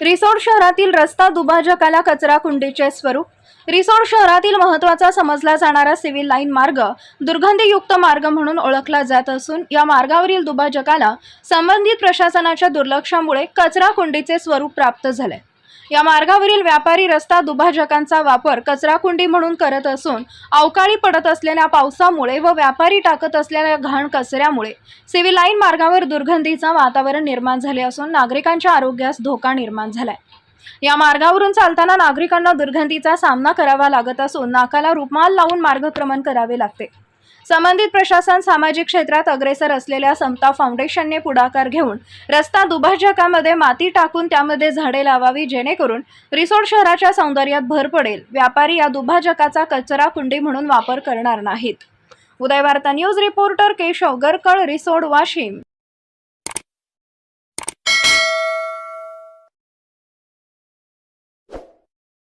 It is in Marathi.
रिसोड शहरातील रस्ता दुभाजकाला कचरा कुंडीचे स्वरूप. रिसोड शहरातील महत्त्वाचा समजला जाणारा सिव्हिल लाईन मार्ग दुर्गंधीयुक्त मार्ग म्हणून ओळखला जात असून या मार्गावरील दुभाजकाला संबंधित प्रशासनाच्या दुर्लक्षामुळे कचरा कुंडीचे स्वरूप प्राप्त झाले. या मार्गावरील व्यापारी रस्ता दुभाजकांचा वापर कचराकुंडी म्हणून करत असून अवकाळी पडत असलेल्या पावसामुळे व व्यापारी टाकत असलेल्या घाण कचऱ्यामुळे सिव्हिल लाईन मार्गावर दुर्गंधीचा वातावरण निर्माण झाले असून नागरिकांच्या आरोग्यास धोका निर्माण झालाय. या मार्गावरून चालताना नागरिकांना दुर्गंधीचा सामना करावा लागत असून नाकाला रुमाल लावून मार्गक्रमण करावे लागते. संबंधित प्रशासन सामाजिक क्षेत्रात अग्रेसर असलेल्या समता फाउंडेशनने पुढाकार घेऊन रस्ता दुभाजकामध्ये माती टाकून त्यामध्ये झाडे लावावी जेणेकरून रिसोड शहराच्या सौंदर्यात भर पडेल. व्यापारी या दुभाजकाचा कचरा कुंडी म्हणून वापर करणार नाहीत. Uday Varta news reporter Keshav Garkal Risod Washim.